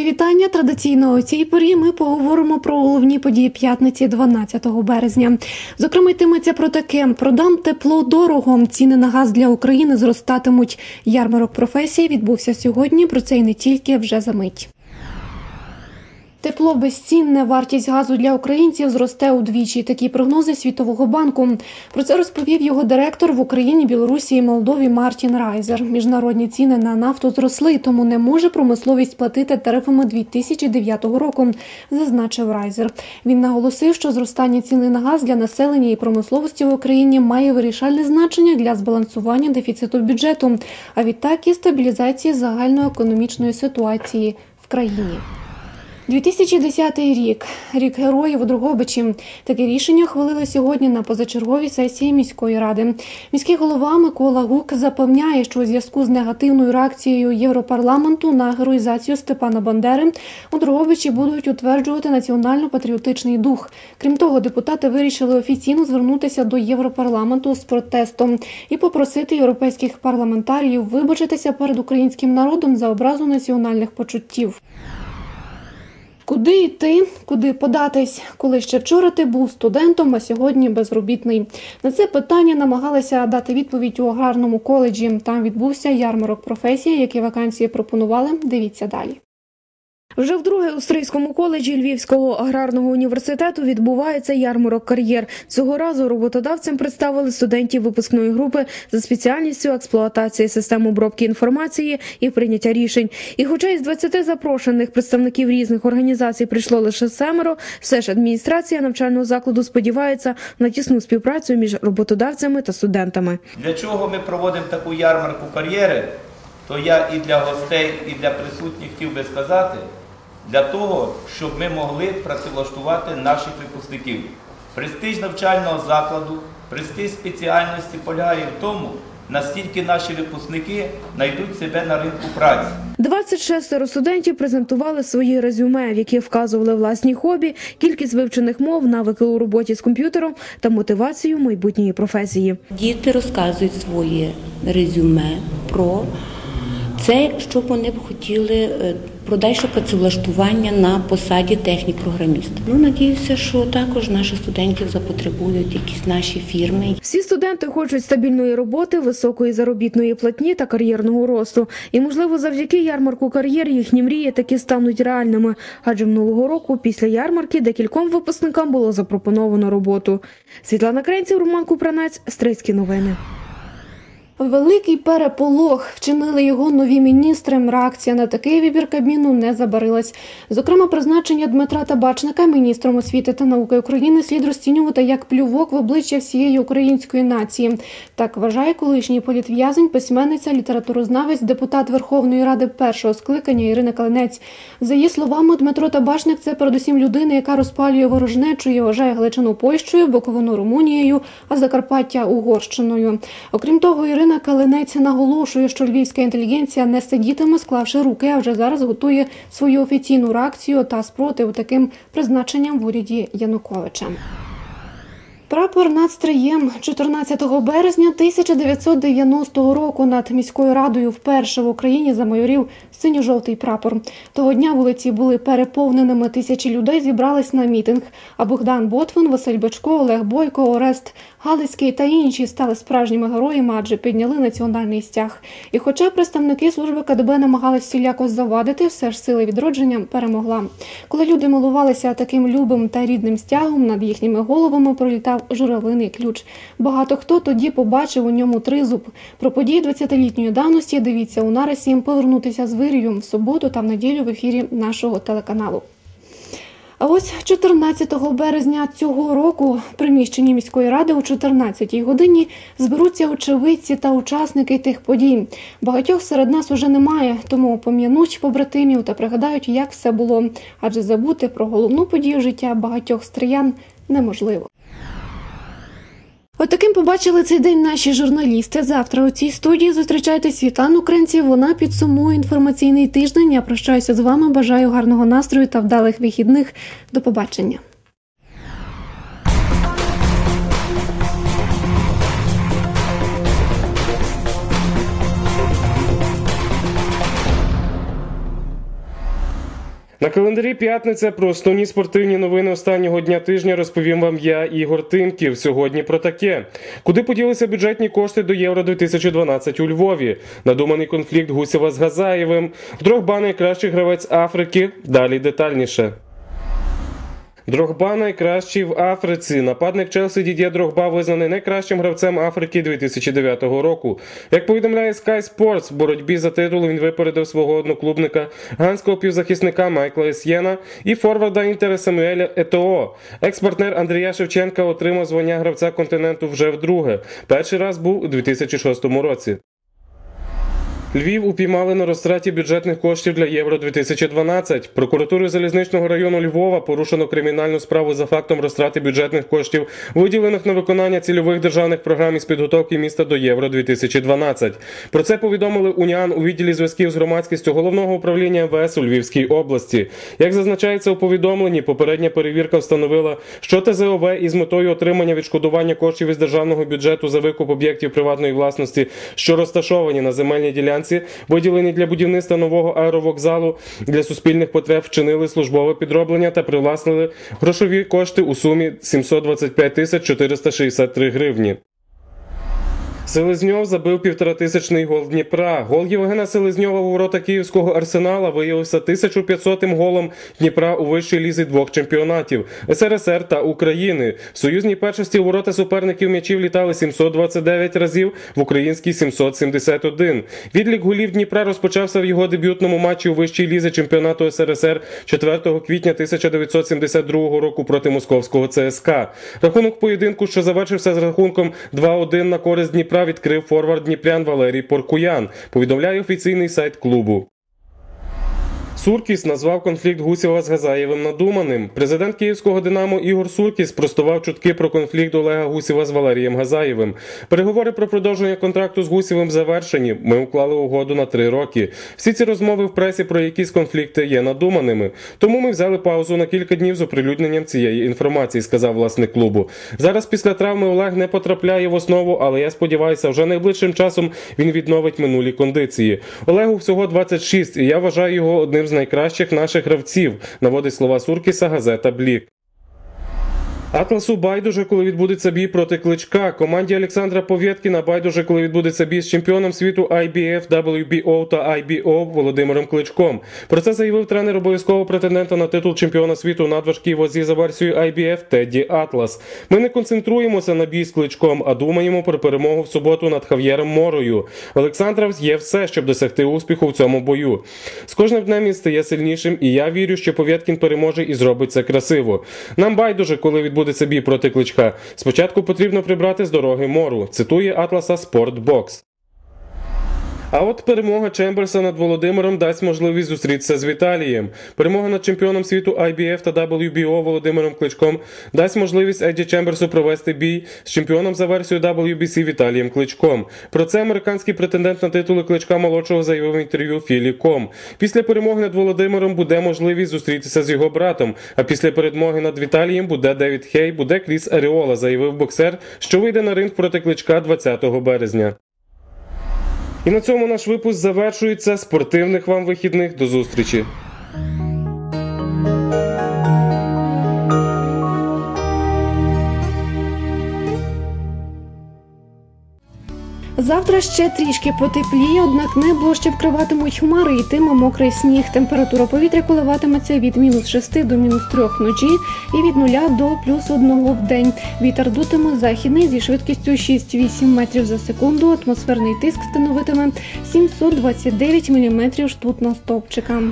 Мої вітання традиційно у цій порі. Ми поговоримо про головні події п'ятниці 12 березня. Зокрема, йтиметься про таке: продам тепло дорого. Ціни на газ для України зростатимуть. Ярмарок професії відбувся сьогодні. Про це і не тільки вже за мить. Тепло безцінне, вартість газу для українців зросте удвічі. Такі прогнози Світового банку. Про це розповів його директор в Україні, Білорусі і Молдові Мартін Райзер. Міжнародні ціни на нафту зросли, тому не може промисловість платити тарифами 2009 року, зазначив Райзер. Він наголосив, що зростання ціни на газ для населення і промисловості в Україні має вирішальне значення для збалансування дефіциту бюджету, а відтак і стабілізації загальноекономічної ситуації в країні. 2010 рік, рік героїв у Другобичі. Таке рішення хвалили сьогодні на позачерговій сесії міської ради. Міський голова Микола Гук запевняє, що у зв'язку з негативною реакцією Європарламенту на героїзацію Степана Бандери у Другобичі будуть утверджувати національно-патріотичний дух. Крім того, депутати вирішили офіційно звернутися до Європарламенту з протестом і попросити європейських парламентаріїв вибачитися перед українським народом за образу національних почуттів. Куди йти, куди податись, коли ще вчора ти був студентом, а сьогодні безробітний? На це питання намагалися дати відповідь у аграрному коледжі. Там відбувся ярмарок професії, які вакансії пропонували. Дивіться далі. Вже вдруге у Стрийському коледжі Львівського аграрного університету відбувається ярмарок кар'єр. Цього разу роботодавцям представили студентів випускної групи за спеціальністю експлуатації систем обробки інформації і прийняття рішень. І, хоча із 20 запрошених представників різних організацій прийшло лише семеро, все ж адміністрація навчального закладу сподівається на тісну співпрацю між роботодавцями та студентами. Для чого ми проводимо таку ярмарку кар'єри, то я і для гостей, і для присутніх хотів би сказати, для того, щоб ми могли працевлаштувати наших випускників. Престиж навчального закладу, престиж спеціальності полягає в тому, наскільки наші випускники знайдуть себе на ринку праці. 26 студентів презентували свої резюме, в які вказували власні хобі, кількість вивчених мов, навики у роботі з комп'ютером та мотивацію майбутньої професії. Діти розказують своє резюме про це, що вони б хотіли е, про дальше працевлаштування на посаді технік-програміста. Ну, надіюся, що також наші студентів запотребують якісь наші фірми. Всі студенти хочуть стабільної роботи, високої заробітної платні та кар'єрного росту. І, можливо, завдяки ярмарку кар'єр їхні мрії таки стануть реальними. Адже минулого року, після ярмарки, декільком випускникам було запропоновано роботу. Світлана Кренців, Роман Купранець, Стрийські новини. Великий переполох вчинили його нові міністри. Реакція на такий вибір кабміну не забарилась. Зокрема, призначення Дмитра Табачника міністром освіти та науки України слід розцінювати як плювок в обличчя всієї української нації. Так вважає колишній політв'язень, письменниця, літературознавець, депутат Верховної Ради першого скликання Ірина Калинець. За її словами, Дмитро Табачник це передусім людина, яка розпалює ворожнечу і вважає Галичину Польщею, Боковину Румунією, а Закарпаття Угорщиною. Окрім того, Ірина. Ірина Калинець наголошує, що львівська інтелігенція не сидітиме, склавши руки, а вже зараз готує свою офіційну реакцію та спротив таким призначенням в уряді Януковича. Прапор над Стриєм 14 березня 1990 року над міською радою вперше в Україні замайорів синьо-жовтий прапор. Того дня вулиці були переповненими. Тисячі людей зібрались на мітинг. А Богдан Ботвин, Василь Бачко, Олег Бойко, Орест Галицький та інші стали справжніми героями, адже підняли національний стяг. І, хоча представники служби КДБ намагались всіляко завадити, все ж сили відродження перемогла. Коли люди милувалися таким любим та рідним стягом, над їхніми головами пролітав журавлиний ключ. Багато хто тоді побачив у ньому тризуб. Про події 20-літньої давності дивіться у нарисі повернутися з вирію в суботу та в неділю в ефірі нашого телеканалу. А ось 14 березня цього року в приміщенні міської ради о 14-й годині зберуться очевидці та учасники тих подій. Багатьох серед нас уже немає, тому пом'януть побратимів та пригадають, як все було. Адже забути про головну подію життя багатьох стриян неможливо. Отаким побачили цей день наші журналісти. Завтра у цій студії зустрічайте Світлану Кренців. Вона підсумує інформаційний тиждень. Я прощаюся з вами. Бажаю гарного настрою та вдалих вихідних. До побачення. На календарі п'ятниця про основні спортивні новини останнього дня тижня розповім вам я, Ігор Тимків. Сьогодні про таке: куди поділися бюджетні кошти до Євро 2012 у Львові? Надуманий конфлікт Гусєва з Газаєвим. Дрогба найкращий гравець Африки. Далі детальніше. Дрогба найкращий в Африці. Нападник Челсі Дід'є Дрогба визнаний найкращим гравцем Африки 2009 року. Як повідомляє Sky Sports, в боротьбі за титул він випередив свого одноклубника ганського півзахисника Майкла Есьєна і форварда Інтера Самуеля Етоо. Екс-партнер Андрія Шевченка отримав звання гравця континенту вже вдруге. Перший раз був у 2006 році. Львів упіймали на розтраті бюджетних коштів для Євро 2012. Прокуратурою залізничного району Львова порушено кримінальну справу за фактом розтрати бюджетних коштів, виділених на виконання цільових державних програм із підготовки міста до Євро 2012. Про це повідомили УНІАН у відділі зв'язків з громадськістю головного управління МВС у Львівській області. Як зазначається у повідомленні, попередня перевірка встановила, що ТЗОВ із метою отримання відшкодування коштів із державного бюджету за викуп об'єктів приватної власності, що розташовані на земельній ділянці, виділені для будівництва нового аеровокзалу для суспільних потреб, вчинили службове підроблення та привласнили грошові кошти у сумі 725 тисяч 463 гривні. Селезньов забив півторатисячний гол Дніпра. Гол Євгена Селезньова у ворота київського арсенала виявився 1500-м голом Дніпра у вищій лізі двох чемпіонатів СРСР та України. В союзній першості у ворота суперників м'ячів літали 729 разів, в українській 771. Відлік голів Дніпра розпочався в його дебютному матчі у вищій лізі чемпіонату СРСР 4 квітня 1972 року проти московського ЦСКА. Рахунок поєдинку, що завершився з рахунком 2-1 на користь Дніпра, відкрив форвард Дніпрян Валерій Поркуян. Повідомляє офіційний сайт клубу. Суркіс назвав конфлікт Гусєва з Газаєвим надуманим. Президент київського Динамо Ігор Суркіс спростував чутки про конфлікт Олега Гусєва з Валерієм Газаєвим. Переговори про продовження контракту з Гусєвим завершені. Ми уклали угоду на три роки. Всі ці розмови в пресі про якісь конфлікти є надуманими. Тому ми взяли паузу на кілька днів з оприлюдненням цієї інформації, сказав власник клубу. Зараз після травми Олег не потрапляє в основу, але я сподіваюся, вже найближчим часом він відновить минулі кондиції. Олегу всього 26, і я вважаю його одним з найкращих наших гравців, наводить слова Суркіса газета Блік. Атласу байдуже, коли відбудеться бій проти кличка. Команді Олександра Повєткіна байдуже, коли відбудеться бій з чемпіоном світу IBF, WBO та IBO Володимиром Кличком. Про це заявив тренер обов'язкового претендента на титул чемпіона світу надважкій вазі за версією IBF Тедді Атлас. Ми не концентруємося на бій з кличком, а думаємо про перемогу в суботу над Хав'єром Морою. Олександра є все, щоб досягти успіху в цьому бою. З кожним днем він стає сильнішим, і я вірю, що Повєткін переможе і зробить це красиво. Нам байдуже, коли відбудеться бій проти кличка. Спочатку потрібно прибрати з дороги мору. Цитує Атласа Спортбокс. А от перемога Чемберса над Володимиром дасть можливість зустрітися з Віталієм. Перемога над чемпіоном світу IBF та WBO Володимиром Кличком дасть можливість Едді Чемберсу провести бій з чемпіоном за версією WBC Віталієм Кличком. Про це американський претендент на титули Кличка молодшого заявив в інтерв'ю Філі Ком. Після перемоги над Володимиром буде можливість зустрітися з його братом. А після перемоги над Віталієм буде Девід Хей, буде Кріс Аріола, заявив боксер, що вийде на ринг проти кличка 20 березня. І на цьому наш випуск завершується. Спортивних вам вихідних. До зустрічі. Завтра ще трішки потепліє, однак небо ще вкриватимуть хмари, йтиме мокрий сніг. Температура повітря коливатиметься від мінус 6 до мінус 3 вночі і від 0 до плюс 1 в день. Вітер дутиме західний зі швидкістю 6-8 метрів за секунду. Атмосферний тиск становитиме 729 мм ртутного стовпчика.